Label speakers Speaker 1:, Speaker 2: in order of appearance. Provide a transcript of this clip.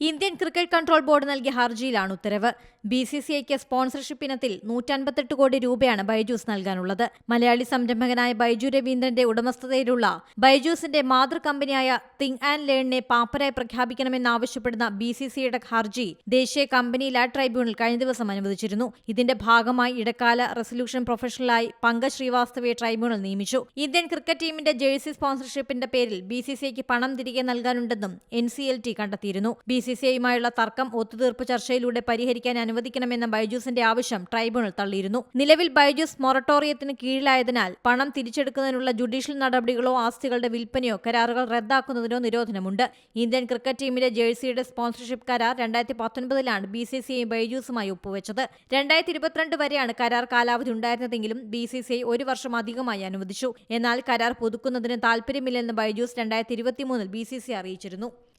Speaker 1: Indian cricket control board നൽകിയ ഹർജിയിലാണ് ഉത്തരവ്. ബി സി സി ഐക്ക് സ്പോൺസർഷിപ്പ് ഇനത്തിൽ നൂറ്റൻപത്തെട്ട് കോടി രൂപയാണ് ബൈജൂസ് നൽകാനുള്ളത്. മലയാളി സംരംഭകനായ ബൈജു രവീന്ദ്രന്റെ ഉടമസ്ഥതയിലുള്ള ബൈജൂസിന്റെ മാതൃ കമ്പനിയായ തിങ് ആൻഡ് ലേണിനെ പാപ്പരായി പ്രഖ്യാപിക്കണമെന്നാവശ്യപ്പെടുന്ന ബി സി സി ഐയുടെ ഹർജി ദേശീയ കമ്പനി ലാ ട്രൈബ്യൂണൽ കഴിഞ്ഞ ദിവസം അനുവദിച്ചിരുന്നു. ഇതിന്റെ ഭാഗമായി ഇടക്കാല റെസൊല്യൂഷൻ പ്രൊഫഷണലായി പങ്കജ് ശ്രീവാസ്തവയെ ട്രൈബ്യൂണൽ നിയമിച്ചു. ഇന്ത്യൻ ക്രിക്കറ്റ് ടീമിന്റെ ജേഴ്സി സ്പോൺസർഷിപ്പിന്റെ പേരിൽ ബി സി സി ഐക്ക് പണം തിരികെ നൽകാനുണ്ടെന്നും എൻ സി എൽ ടി കണ്ടെത്തിയിരുന്നു. ബി സി സി ഐയുമായുള്ള തർക്കം ഒത്തുതീർപ്പ് ചർച്ചയിലൂടെ പരിഹരിക്കാൻ അനുവദിക്കണമെന്ന ബൈജൂസിന്റെ ആവശ്യം ട്രൈബ്യൂണൽ തള്ളിയിരുന്നു. നിലവിൽ ബൈജൂസ് മൊറട്ടോറിയത്തിന് കീഴിലായതിനാൽ പണം തിരിച്ചെടുക്കുന്നതിനുള്ള ജുഡീഷ്യൽ നടപടികളോ ആസ്തികളുടെ വിൽപ്പനയോ കരാറുകൾ റദ്ദാക്കുന്നതിനോ നിരോധനമുണ്ട്. ഇന്ത്യൻ ക്രിക്കറ്റ് ടീമിന്റെ ജേഴ്സിയുടെ സ്പോൺസർഷിപ്പ് കരാർ രണ്ടായിരത്തി പത്തൊൻപതിലാണ് ബി സി സി ഐ ബൈജൂസുമായി ഒപ്പുവെച്ചത്. രണ്ടായിരത്തി ഇരുപത്തിരണ്ട് വരെയാണ് കരാർ കാലാവധി ഉണ്ടായിരുന്നതെങ്കിലും ബി സി സി ഐ ഒരു വർഷം അധികമായി അനുവദിച്ചു. എന്നാൽ കരാർ പുതുക്കുന്നതിന് താൽപ്പര്യമില്ലെന്ന് ബൈജൂസ് രണ്ടായിരത്തി ഇരുപത്തിമൂന്നിൽ ബി സി സി അറിയിച്ചിരുന്നു.